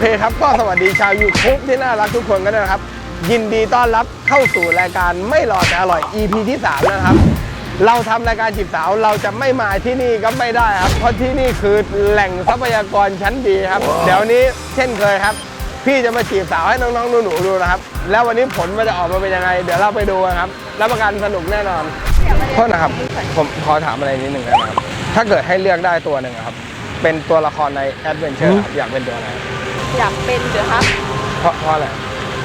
เคครับ ก็สวัสดีชาว YouTube ที่น่ารักทุกคนกันด้วยนะครับ ยินดีต้อนรับเข้าสู่รายการไม่รอแต่อร่อย EP ที่ 3 นะครับ เราทำรายการจีบสาวเราจะไม่มาที่นี่ก็ไม่ได้ครับ เพราะที่นี่คือแหล่งทรัพยากรชั้นดีครับ เดี๋ยวนี้เช่นเคยครับ พี่จะมาจีบสาวให้น้องๆหนูๆดูนะครับ แล้ววันนี้ผลมันจะออกมาเป็นยังไง เดี๋ยวเราไปดูกันครับรับประกันสนุกแน่นอนโทษนะครับผมขอถามอะไรนิดหนึ่งได้ไหมครับถ้าเกิดให้เลือกได้ตัวหนึ่งอะครับ เป็นตัวละครในแอดเวนเจอร์อยากเป็นตัวอะไร อยากเป็นเดอะฮักเพราะเพราะอะไร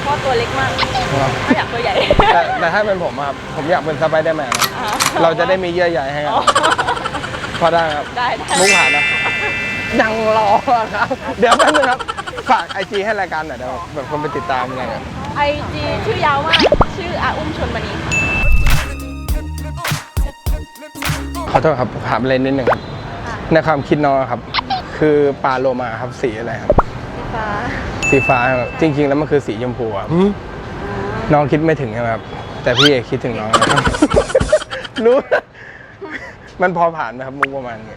เพราะตัวเล็กมากไม่อยากตัวใหญ่แต่แต่ถ้าเป็นผมอะครับผมอยากเป็นสไปเดอร์แมนครับอ่เราจะได้มีเยื่อใยให้กันอ๋อพอได้ครับ ได้ได้มุกผ่านนะยังรอครับ เดี๋ยวแป๊บนึงครับ ฝากไอจีให้รายการหน่อยเดี๋ยวแบบคนไปติดตามอะไรเงี้ยไอจีชื่อยาวมาก ชื่ออาอุ้มชนมณีขอโทษครับถามอะไรนิดหนึ่งครับ ในความคิดน้องอะครับ คือปลาโลมาครับสีอะไรครับสี ฟ้า สีฟ้าครับจริง ๆ แล้วมันคือสีชมพูครับน้องคิดไม่ถึงใช่ไหมครับ แต่พี่เอกคิดถึงน้องนะครับ รู้ มันพอผ่านไหมครับมุกประมาณนี้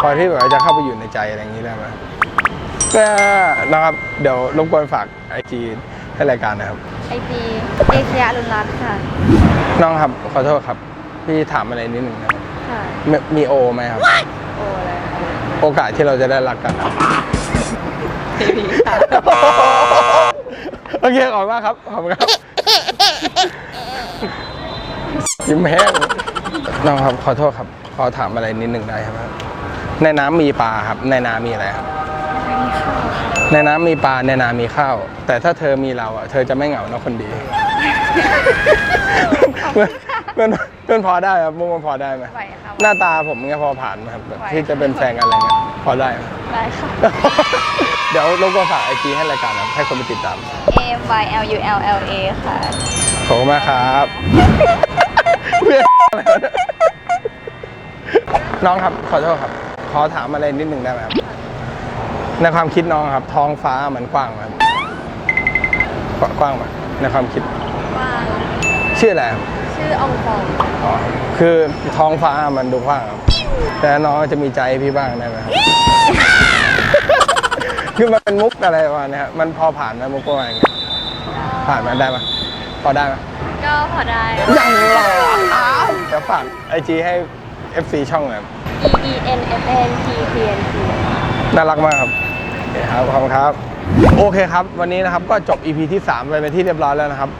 พอที่แบบว่าจะเข้าไปอยู่ในใจอะไรอย่างนี้ได้ไหมก็นะครับ เดี๋ยวรบกวนฝากไอจีให้รายการนะครับ ไอจีเอเชียอรุณรัตน์ค่ะ น้องครับขอโทษครับ พี่ถามอะไรนิดหนึ่งนะครับค่ะ มีมีโอไหมครับ โอ้อะไรโอกาสที่เราจะได้รักกันครับ ทีวีค่ะโอเคขอบคุณมากครับขอบคุณครับยิ้มแห้งน้องครับขอโทษครับ ขอถามอะไรนิดหนึ่งได้ไหมครับ ในน้ำมีปลาครับ ในนามีอะไรครับในน้ำมีปลาในนามีข้าว แต่ถ้าเธอมีเราอะ เธอจะไม่เหงานะคนดีเพื่อนเพื่อนพอได้ครับมุกมันพอได้ไหมไหวค่ะ หน้าตาผมเงี้ยพอผ่านไหมครับแบบไหวที่จะเป็นแฟนกันอะไรเงี้ยพอได้ไหม ได้ค่ะ เดี๋ยวรบกวนฝากไอจีให้รายการนะครับให้คนไปติดตาม A M Y L U L L A ค่ะ ขอบคุณมากครับเพื่อนอะไรวะเนี่ยน้องครับขอโทษครับ ขอถามอะไรนิดหนึ่งได้ไหมครับ ในความคิดน้องครับ ท้องฟ้ามันกว้างไหมครับกว้างกว้างไหมในความคิด ว่าง ชื่ออะไรครับชื่ออองฟองอ๋อคือท้องฟ้ามันดูกว้างครับแต่น้องจะมีใจให้พี่บ้างได้ไหมครับ คือมันเป็นมุกอะไรประมาณเนี้ยครับมันพอผ่านไหมมุกประมาณอย่างเงี้ยผ่านไหมได้ไหมพอได้ไหมก็พอได้ยังรอเดี๋ยวฝากไอจีให้ FC ช่องหน่อยครับ E E N F N T P N T น่ารักมากครับโอเคครับขอบคุณครับ โอเคครับ วันนี้นะครับก็จบ EP ที่ 3 ไปเป็นที่เรียบร้อยแล้วนะครับ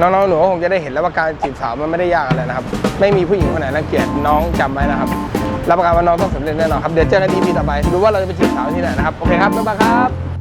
น้องๆหนูก็คงจะได้เห็นแล้วว่าการจีบสาวมันไม่ได้ยากอะไรนะครับ ไม่มีผู้หญิงคนไหนรังเกียจน้องจำไว้นะครับ รับประกันว่าน้องต้องสำเร็จแน่นอนครับ เดี๋ยวเจอกัน EP ต่อไป ดูว่าเราจะไปจีบสาวที่ไหนนะครับ โอเคครับบ๊ายบายครับ